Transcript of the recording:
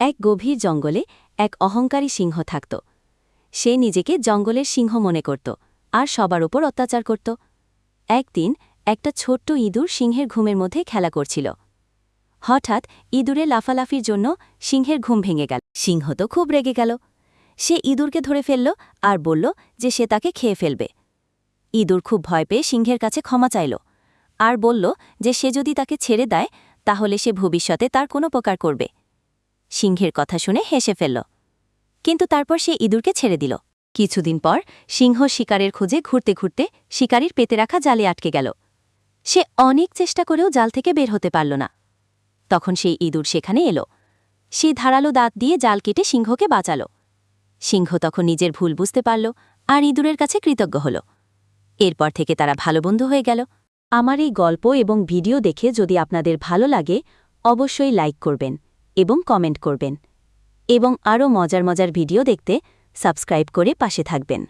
এক গভীর জঙ্গলে এক অহংকারী সিংহ থাকত। সে নিজেকে জঙ্গলের সিংহ মনে করত আর সবার উপর অত্যাচার করত। একদিন একটা ছোট্ট ইঁদুর সিংহের ঘুমের মধ্যে খেলা করছিল। হঠাৎ ইঁদুরে লাফালাফির জন্য সিংহের ঘুম ভেঙে গেল। সিংহ তো খুব রেগে গেল। সে ইঁদুরকে ধরে ফেলল আর বলল যে সে তাকে খেয়ে ফেলবে। ইঁদুর খুব ভয় পেয়ে সিংহের কাছে ক্ষমা চাইল আর বলল যে সে যদি তাকে ছেড়ে দেয়, তাহলে সে ভবিষ্যতে তার কোনো উপকার করবে। সিংহের কথা শুনে হেসে ফেলল। কিন্তু তারপর সে ইঁদুরকে ছেড়ে দিল। কিছুদিন পর সিংহ শিকারের খোঁজে ঘুরতে ঘুরতে শিকারীর পেতে রাখা জালে আটকে গেল। সে অনেক চেষ্টা করেও জাল থেকে বের হতে পারল না। তখন সেই ইঁদুর সেখানে এলো। সে ধারালো দাঁত দিয়ে জাল কেটে সিংহকে বাঁচাল। সিংহ তখন নিজের ভুল বুঝতে পারল আর ইঁদুরের কাছে কৃতজ্ঞ হল। এরপর থেকে তারা ভালো বন্ধু হয়ে গেল। আমার এই গল্প এবং ভিডিও দেখে যদি আপনাদের ভালো লাগে, অবশ্যই লাইক করবেন। এবং কমেন্ট করবেন। এবং আরও মজার মজার ভিডিও দেখতে সাবস্ক্রাইব করে পাশে থাকবেন।